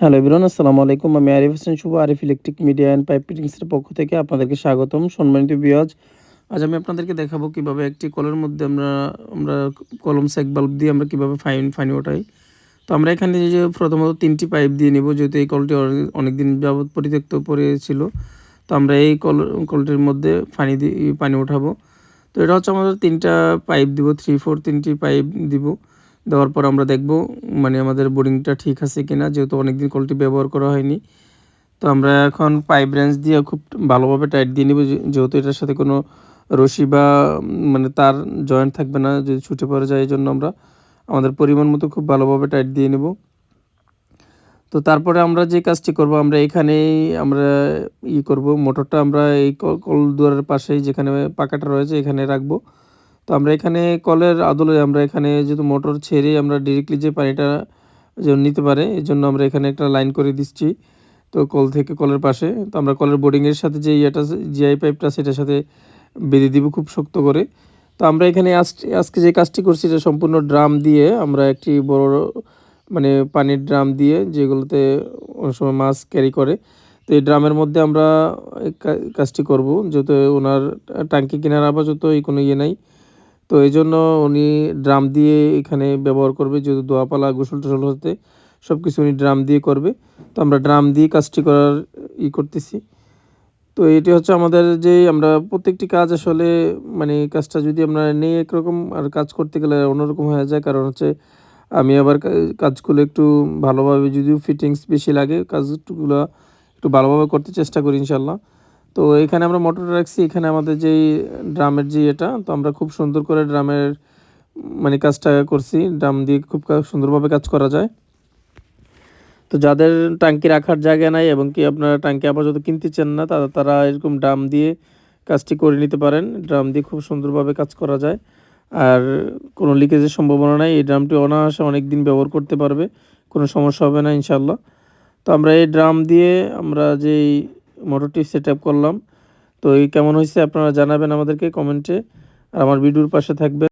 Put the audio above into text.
Hello everyone, আসসালামু আলাইকুম। আমি Arif Hossain Shuvo, Arif electric media and pipe ফিটিংসের পক্ষ থেকে আপনাদেরকে স্বাগতম, সম্মানিত বিয়াজ আজ আমি আপনাদেরকে দেখাবো কীভাবে একটি কলের মধ্যে আমরা আমরা কলম সেক বাল্ব দিয়ে আমরা কীভাবে ফাইন ফাইন ওঠাই। তো আমরা এখানে যে প্রথমত তিনটি পাইপ দিয়ে নিব, যেহেতু এই কলটি অনেক দিন যাবৎ পরিত্যক্ত পড়ে ছিল তো আমরা এই কল, কলটির মধ্যে পানি দিয়ে পানি ওঠাবো। তো এটা হচ্ছে আমাদের তিনটা পাইপ দিব থ্রি ফোর তিনটি পাইপ দিব। দেওয়ার পর আমরা দেখব মানে আমাদের বোরিংটা ঠিক আছে কিনা, যেহেতু অনেকদিন কলটি ব্যবহার করা হয়নি। তো আমরা এখন পাইপ রেঞ্জ দিয়ে খুব ভালোভাবে টাইট দিয়ে নিব যেহেতু এটার সাথে কোনো রশি বা মানে তার জয়েন্ট থাকবে না, যদি ছুটে পড়ে যায় এই জন্য আমরা আমাদের পরিমাণ মতো খুব ভালোভাবে টাইট দিয়ে নেব। তো তারপরে আমরা যে কাজটি করব, আমরা এখানেই আমরা ই করব, মোটরটা আমরা এই কল দুয়ারের পাশেই যেখানে পাকাটা রয়েছে, এখানে রাখব। তো আমরা এখানে কলের আদলে আমরা এখানে যেহেতু মোটর ছেড়ে আমরা ডিরেক্টলি যে পানিটা নিতে পারে এই জন্য আমরা এখানে একটা লাইন করে দিচ্ছি। তো কল থেকে কলের পাশে, তো আমরা কলের বোর্ডিংয়ের সাথে যে ইয়েটা জিআই পাইপটা সেটার সাথে বেঁধে দিব খুব শক্ত করে। তো আমরা এখানে আজকে যে কাজটি করছি, এটা সম্পূর্ণ ড্রাম দিয়ে আমরা একটি বড় মানে পানির ড্রাম দিয়ে যেগুলোতে অনেক সময় মাছ ক্যারি করে, তো এই ড্রামের মধ্যে আমরা কাজটি করব। যেহেতু ওনার ট্যাঙ্কি কেনার আপাতত এই কোনো ইয়ে নাই। তো এই জন্য উনি ড্রাম দিয়ে এখানে ব্যবহার করবে, যেহেতু দোয়াপালা গোসল টোসল হতে সব কিছু উনি ড্রাম দিয়ে করবে। তো আমরা ড্রাম দিয়ে কাজটি করার ই করতেছি। তো এটি হচ্ছে আমাদের যে আমরা প্রত্যেকটি কাজ আসলে মানে কাজটা যদি আমরা নেই একরকম আর কাজ করতে গেলে অন্যরকম হয়ে যায়, কারণ হচ্ছে আমি আবার কাজগুলো একটু ভালোভাবে, যদিও ফিটিংস বেশি লাগে, কাজগুলো একটু ভালোভাবে করতে চেষ্টা করি ইনশাল্লাহ তো এখানে আমরা মোটর রাখছি, এখানে আমাদের যেই ড্রামের যে এটা, তো আমরা খুব সুন্দর করে ড্রামের মানে কাজটা করছি। ড্রাম দিয়ে খুব সুন্দরভাবে কাজ করা যায়। তো যাদের ট্যাঙ্কি রাখার জায়গা নাই এবং কি আপনারা ট্যাঙ্কি আপাতত কিনতে চান না, তারা তারা এরকম ড্রাম দিয়ে কাজটি করে নিতে পারেন। ড্রাম দিয়ে খুব সুন্দরভাবে কাজ করা যায়। আর কোনো লিকেজের সম্ভাবনা নাই। এই ড্রামটি অনায়াসে অনেক দিন ব্যবহার করতে পারবে। কোনো সমস্যা হবে না ইনশাল্লাহ তো আমরা এই ড্রাম দিয়ে আমরা যেই মোটরটি সেট করলাম। তো এই কেমন হয়েছে আপনারা জানাবেন আমাদেরকে কমেন্টে। আর আমার ভিডিওর পাশে থাকবে